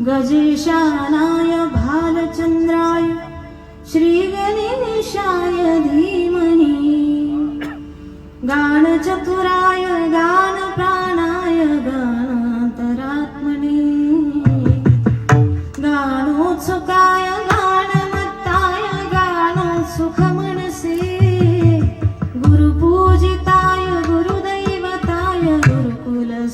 गजेशानाय भालचन्द्राय श्रीगणेशाय धीमहि। गानचतुराय गानप्राणाय गानान्तरात्मने। गानोत्सुकाय गानमत्ताय गानोत्सुखमनसे गुरुपूजिताय गुरुदैवताय गुह्य